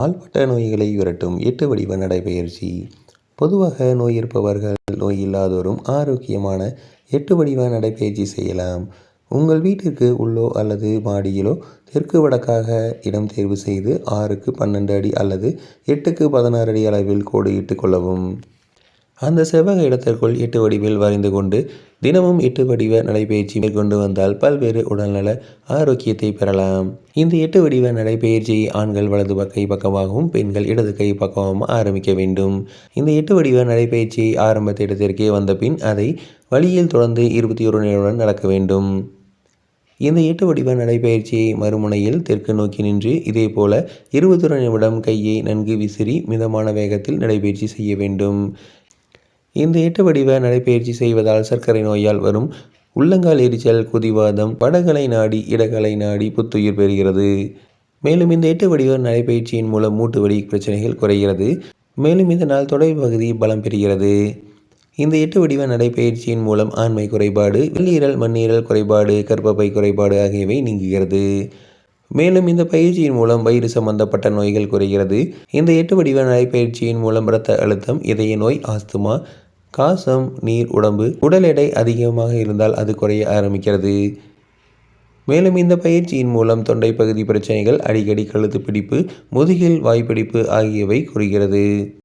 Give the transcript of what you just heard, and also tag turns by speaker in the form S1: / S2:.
S1: ஆள்பட்ட நோய்களை விரட்டும் எட்டு வடிவ நடைபயிற்சி. பொதுவாக நோய் இருப்பவர்கள் நோய் இல்லாதோரும் ஆரோக்கியமான எட்டு வடிவ நடைபயிற்சி செய்யலாம். உங்கள் வீட்டிற்கு உள்ளோ அல்லது மாடியிலோ தெற்கு வடக்காக இடம் தேர்வு செய்து ஆறுக்கு பன்னெண்டு அடி அல்லது எட்டுக்கு பதினாறு அடி அளவில் கோடு இட்டு கொள்ளவும். அந்த செவ்வக இடத்திற்குள் எட்டு வடிவில் வரைந்து கொண்டு தினமும் எட்டு வடிவ நடைபயிற்சி மேற்கொண்டு வந்தால் பல்வேறு உடல்நல ஆரோக்கியத்தை பெறலாம். இந்த எட்டு வடிவ நடைபயிற்சியை ஆண்கள் வலது கை பக்கமாகவும் பெண்கள் இடது கை பக்கமாகவும் ஆரம்பிக்க வேண்டும். இந்த எட்டு வடிவ நடைபயிற்சியை ஆரம்பத்த இடத்திற்கே வந்த பின் அதை வழியில் தொடர்ந்து இருபத்தி ஒரு நிமிடம் நடக்க வேண்டும். இந்த எட்டு வடிவ நடைபயிற்சியை மறுமுனையில் தெற்கு நோக்கி நின்று இதே போல இருபத்தொரு நிமிடம் கையை நன்கு விசிறி மிதமான வேகத்தில் நடைபயிற்சி செய்ய வேண்டும். இந்த எட்டு வடிவ நடைபயிற்சி செய்வதால் சர்க்கரை நோயால் வரும் உள்ளங்கால் எரிச்சல் குதிவாதம் வடகலை நாடி இடகலை நாடி புத்துயிர் பெறுகிறது. மேலும் இந்த எட்டு வடிவ நடைபயிற்சியின் மூலம் மூட்டு வலி பிரச்சனைகள் குறைகிறது. மேலும் இதனால் தொடை பகுதி பலம் பெறுகிறது. இந்த எட்டு வடிவ நடைபயிற்சியின் மூலம் ஆண்மை குறைபாடு வெள்ளீரல் மண்ணீரல் குறைபாடு கர்ப்பப்பை குறைபாடு ஆகியவை நீங்குகிறது. மேலும் இந்த பயிற்சியின் மூலம் வயிறு சம்பந்தப்பட்ட நோய்கள் குறைகிறது. இந்த எட்டு வடிவ நடைப்பயிற்சியின் மூலம் இரத்த அழுத்தம் இதய நோய் ஆஸ்துமா காசம் நீர் உடம்பு உடல் எடை அதிகமாக இருந்தால் அது குறைய ஆரம்பிக்கிறது. மேலும் இந்த பயிற்சியின் மூலம் தொண்டை பகுதி பிரச்சனைகள் அடிக்கடி கழுத்து பிடிப்பு முதுகில் வாய்ப்பிடிப்பு ஆகியவை குறைகிறது.